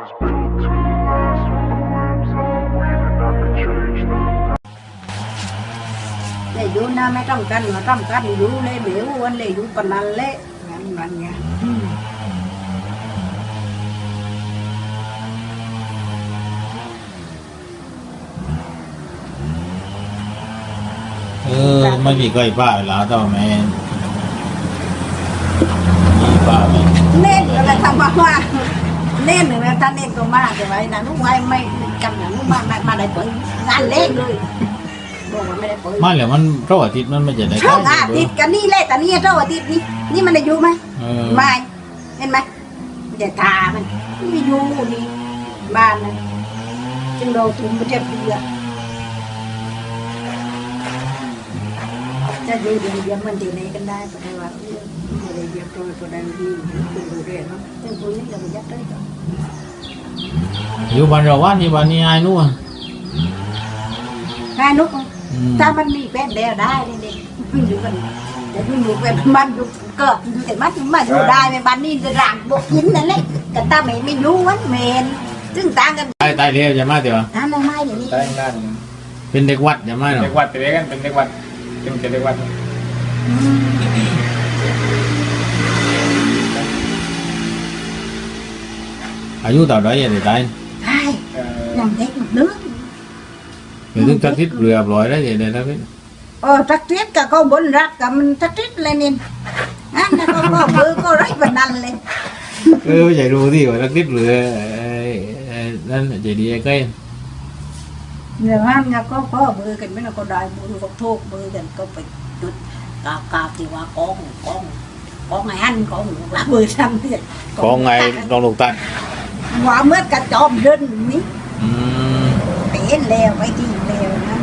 was built to last with the webs I'm weaving. I could change the để vô na mấy trăm cân mà trăm cân vô lê biểu anh lê vô còn ăn lê ngắn ngắn nha เออไม่มีใครป้าเวลาต่อแม่มีป้าไหม nên là lại thằng bà hoa nên là ta nên có ma thì vậy là lúc mai mày cầm là lúc mà mà đại bởi gan lên rồi bộ mà mày đại bởi มาแล้วมันเพราะอาทิตย์มันไม่จะได้ช่องอาทิตย์กันนี่แหละแต่นี่เจ้าอาทิตย์นี่นี่มันได้อยู่ไหมเออไม่เห็นไหมมันจะทามันไม่อยู่นี่บ้านนะจึงเราถุงมันจะเบื่อจะอยู่เดียวเดียวมันดีไหนกันได้ก็ได้ว่าเออไม่ได้เดียวตัวตัวใดดีเป็นดูเรียนเนา ะจึงคนนี้เราไปยัดได้ก่อน อยู่บ้านเราว่านี่บ้านนี้ไอ้นู่น ง่ายนุก อืม ถ้ามันมีแฟนแล้วได้เด็กๆมันอยู่กันแต่มันอยู่เป็นมันอยู่เกิดอยู่แต่มันมาอยู่ได้ในบ้านนี้จะร่างบกยินนั่นแหละแต่ตาไม่ไม่อยู่วันเมนซึ่งต่างกัน ตายตายเร็วจะมาเดี๋ยว นั่นไม่ไม่เดี๋ยวนี้ ได้งาน เป็นเด็กวัดจะมาเนาะ เด็กวัดไปเรียกกันเป็นเด็กวัดเป็นเด็กวัด อายุเท่าไหรอย่าได้ตาย ใช่ เอ่อ ยังเด็กมันนึก เดี๋ยวถึงจักทิศเรือปล่อยได้อย่าได้แล้วพี่ เออทักทิศกับเขาบนรักกับมันทักทิศเลยนี่นั่นนะเขาก็เบอร์ก็ไรแบบนั้นเลย เออไม่ใช่รู้ที่ว่าจักทิศเรือไอ้ไอ้นั่นใจดีไอ้ใกล้ เดี๋ยวนั้นเนี่ยก็พ่อเบอร์กันไม่น่าก็ได้บุญก็โทษเบอร์กันก็ไปจุดกาบกาบที่ว่ากองกองกองไงอันกองหลักเบอร์ทำเนี่ย ของไงลองลูกตัด ว่าเ con ngày ăn có là bữa xong thì có, ngày nó lục tại hóa mất cả chòm đơn ní té leo cái gì leo nó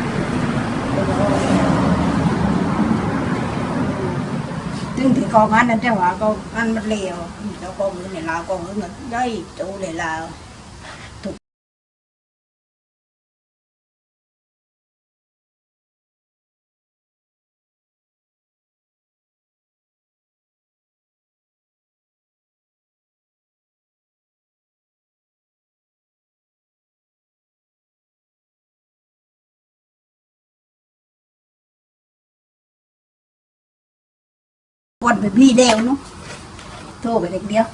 nhưng thì con ăn ăn cho họ con ăn mất lèo. Đâu con người này là con ở ngực đây chỗ này là วันไปบีเดียวนู้โทรไปเด็กเดียว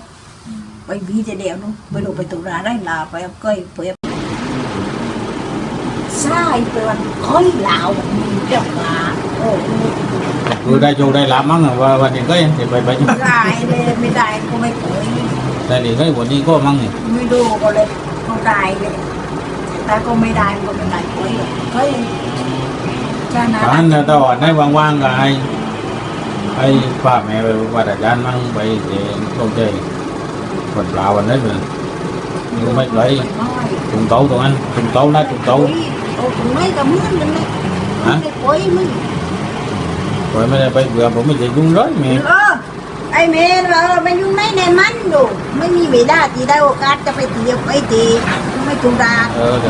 ไปบีเดียวนู้ไปดูไปตุลาได้ลาไปเอาก้อยไปใช่ไปวันค่อยลาวมีเจ้ามาโอ้รู้ได้โจได้ลาบมั้งอะว่าวันนี้ก็ยังจะไปไปอยู่ไม่ได้เลยไม่ได้ก็ไม่เคยแต่นี่ก็วันนี้ก็มั้งนี่ไม่ดูก็เลยก็ได้เลยแต่ก็ไม่ได้ก็ไม่ได้เคยเคยจ้านะตอนนั้นตอนได้ว่างๆก็ให้ ให้ป้าแม่ไปวัดอาจารย์มั่งไปเดี๋ยวต้องใจวันเปล่าวันนั้นเลยอยู่ไม่ไกลน้อย trùng tấu tụi anh trùng tấu lá trùng tấu โอ้ถึงไม่กับมือมันเลยฮะไม่ป่วยมึง rồi mới bây giờ ผมไม่ได้ยุ่งร้อยแม่เออไอเมย์เออไปยุ่งไม่ในมันดูไม่มีเวลาที่ได้โอกาสจะไปเที่ยวไปทีไม่ถูกดา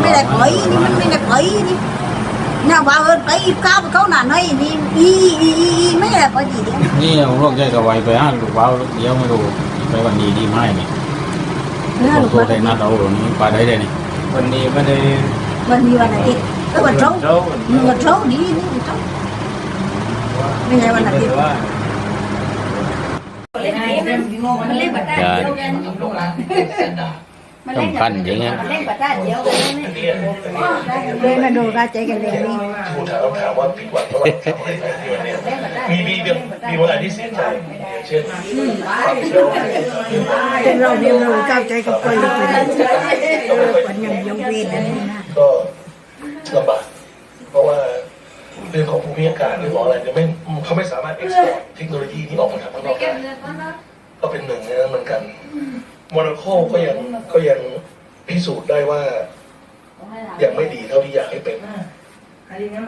ไม่ได้ป่วยนี่มันไม่ได้ป่วยนี่น่าว่าเออไปก้าวไปเขาหน าหน่อยนี่อีอีอีอีไม่ได้ป่วยทีเดียว นี่ผมลองใจกับไว้ไปห้าลูกเบาลูกเดียวไม่รู้ไปวันนี้ดีไหมนี่ เออ ผม ลูก ตัว ว่า ได้นัดเอาหรือนี่ไปได้เลยนี่ วันนี้ไม่ได้ วันนี้วันอาทิตย์ก็วันเสาร์ เช้า วันเสาร์ดีนี่วันเสาร์ไม่ใช่วันอาทิตย์ว่าสำคัญจริงอะเลยมาดูราใจกันเลยนี่ทูถามคำถามว่าผิดหวังเพราะว่าทำอะไรไปที่วันเนี้ยมีมีเดียวมีวันไหนที่เสียใจเช่นความเชื่อว่าเป็นเราเดียวเราก้าวใจกับคนไปเลยวันยังยังเวรอะไรนะก็ลำบากเพราะว่าเรื่องของภูมิอากาศเรื่องของอะไรเนี่ยไม่เขาไม่สามารถเอ็กซ์พอร์ตเทคโนโลยีนี้ออกมาทำข้างนอกได้ก็เป็นหนึ่งในนั้นเหมือนกัน โมร็อกโกก็ยังก็ยังพิสูจน์ได้ว่ายังไม่ดีเท่าที่อยากให้เป็น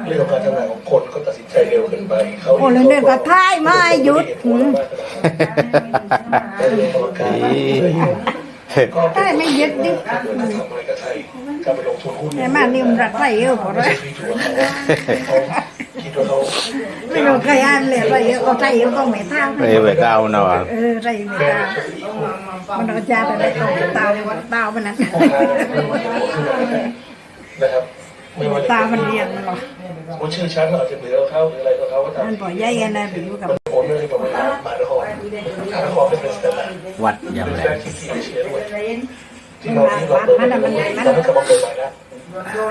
เรื่องของการทำงานของคนก็ตัดสินใจเร็วเกินไปเขาโอ้แล้วเนี่ยก็ท้ายไม่หยุดแต่เรื่องของการท้ายไม่หยุดดิทำอะไรกับไทยการไปลงทุนหุ้นแต่มาเนี่ยมันรักไรเออพอไม่แล้วใช่พี่ถูกเขาคิดว่าเขา ไม่รู้ใครอ่านเลยไปเอาใจเอาต้องไม่ท่าไปไปเต้าเนาะเออใจไม่ท่ามันเอาจาไปไม่ต้องตาตามันนั้นพ่อค้าไม่ว่าจะขึ้นมาไหนนะครับไม่ว่าจะตามันเรียนมันหรอกว่าชื่อชั้นอาจจะเหนือเขาหรืออะไรก็เขาก็ตามมันปล่อยใหญ่กันนะไปอยู่กับโอนเรื่องให้กับมหานครมหานครเป็นสแตนดาร์ดวัดเป็นยำแหลแรมกที่ที่เอเชียด้วยที่เราที่เราเปิดเราไม่กำลังเปิดใหม่แล้ว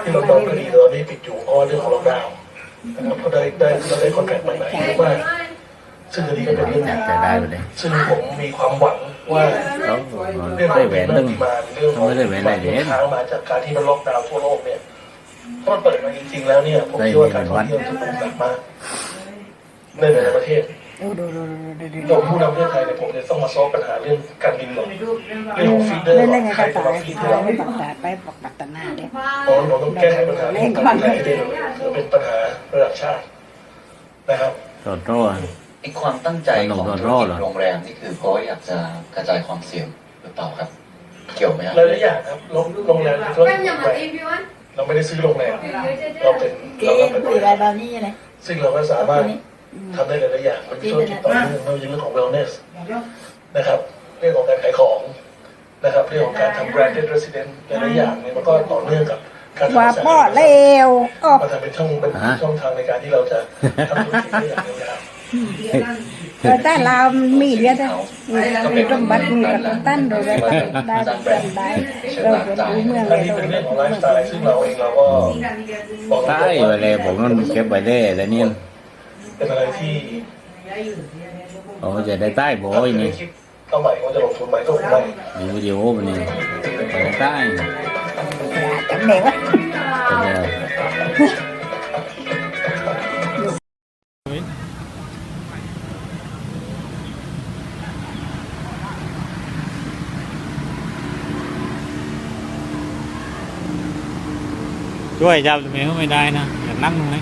ที่เราต้องคดีเราได้ปิดอยู่เพราะเรื่องของล็อกดาวน์ นะครับเขาได้ได้เราได้คอนแทคใหม่ๆเยอะมากซึ่งคดีก็เป็นเรื่องอยากจะได้ไปเลยซึ่งผมมีความหวังว่าเขาเรื่องได้แหวนตึงมาเรื่องของไม่ได้แหวนอะไรเด็ดค้างมาจากการที่มันล็อกดาวน์ทั่วโลกเนี่ยถ้ามันเปิดมาจริงๆแล้วเนี่ยผมเชื่อว่าการท่องเที่ยวจะบูมกลับมาในหลายๆประเทศ ดูดูดูดูดู เราผู้นำประเทศไทยเนี่ยผมจะต้องมาซอฟปัญหาเรื่องการบินหลงเรื่องของฟีดเดอร์เล่นเล่นไงใครกันจะต่อมาฟีดให้เราไม่ปักตาไปปักปักตาหน้าเด้เพราะเราต้องแก้ไขปัญหาเรื่องการบินให้ได้เร็วๆถือเป็นปัญหาระดับชาตินะครับโดดโร่อีกความตั้งใจขนมของโดธุนรโร่กิเหรจอโรงแรมนี่คือเพราะว่าอยากจะกระจายความเสี่ยงหรือเปล่าครับ เกี่ยวไหมครับ หลายๆอย่างครับโรงโรงแรมธุรกิจโรงแรมเราไม่ได้ซื้อโรงแรมเราเป็นเก๋เราก็เป็นคุยอะไรแบบนี้เลย ซึ่งเราก็สามารถ ทำได้หลายๆอย่างมันมีธุรกิจต่อเนื่องไม่ว่าจะเรื่องของ wellness นะครับ เรื่องของการขายของนะครับ เรื่องของการทำ branded resident หลายๆอย่างเนี่ยมันก็ต่อเนื่องกับการว่าทำป้อเลวอ๋อมันทำเป็นช่องเป็นช่องทางในการที่เราจะทำธุรกิจได้อย่างยาวแต่เรามีเดียวแต่มีสมบัติมีกับตั้นโดยได้ได้ได้เราเป็นผู้เมืองๆเลอันยนี้เป็นเรื่องของไลฟ์สไตล์ซึ่งเราเองเราก็บอกตรงใต้ๆไปว่าเลยผมนั่นเก็บไปเลยแต่เนี่ย เป็นอะไรที่ เขาจะได้ใต้บ่อยนี่ คิดเข้าใหม่ว่าจะลงทุนใหม่ก็คงไม่ มีวิดีโอมันนี่ไปใต้ จำเด็กวะ จะได้ ช่วยจับตรงนี้ก็ไม่ได้นะอยากนั่งตรงนี้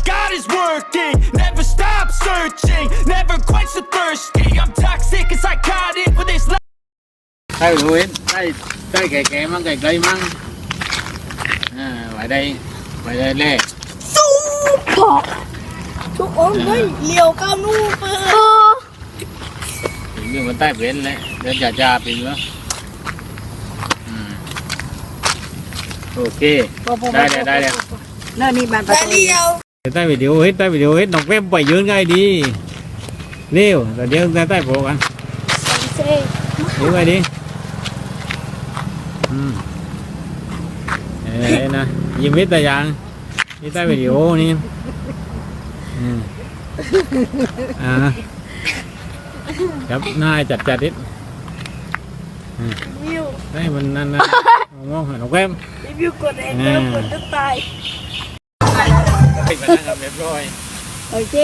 God is working. Never stop searching, never quite so thirsty. I'm toxic and psychotic with this. Đây Nguyễn, đây, đây kẻ kẻ mang kẻ cây mang. À, vậy đây, vậy đây nè. Super. Chỗ ốm đấy, liều cao nu. Ờ. Nhưng mà tay Nguyễn đấy, đến trà trà thì nữa. Ok, đây nè, đây nè. Nơi này bạn phải. Đây liều. าวนู่นเปิดถึงเรื่องมันใต้เป็นเลยเดินจ่าจ่าๆเป็นแล้วอืมโอเคได้เลยได้เลยนั่นนี่บ้านประตูใต้วิดีโอเฮ็ดใต้วิดีโอเฮ็ดน้องแก้มไปยืนไงดีเร็วแต่เดี๋ยวใต้ใต้โปรกันยืนไงดีอืมเอ้ยนะยิ้มมิดแต่ยังนี่ใต้วิดีโอนี่อืมอ่าครับนายจัดจัดดิอืมได้มันนั่นนะมองหาน้องแก้มรีวิวกดเองแล้วกดจะตาย ไปมานั่งกันเรียบร้อยโอเค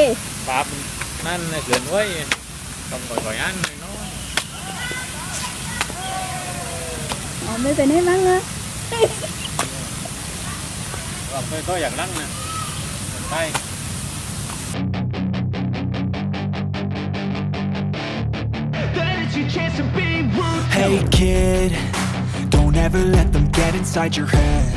ปาบนั่นน่ะเกินไว้ต้องก่อยๆอันหน่อยน้อยอ๋อไม่เป็นให้มั้งนะเราเคยก็อยากนั่งนะใต้ Hey kid, don't ever let them get inside your head.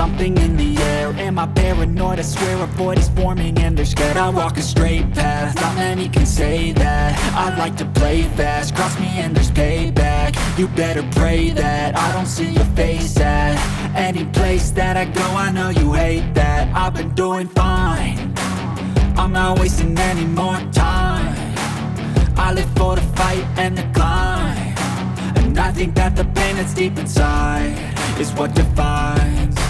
something in the air. Am I paranoid? I swear a void is forming and they're scared. I walk a straight path, not many can say that. I like to play fast, cross me and there's payback. You better pray that I don't see your face at Any place that I go, I know you hate that. I've been doing fine. I'm not wasting any more time. I live for the fight and the climb. And I think that the pain that's deep inside Is what defines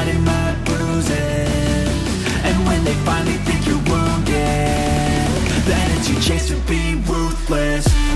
hiding my bruises And when they finally think you're wounded Then it's your chance to be ruthless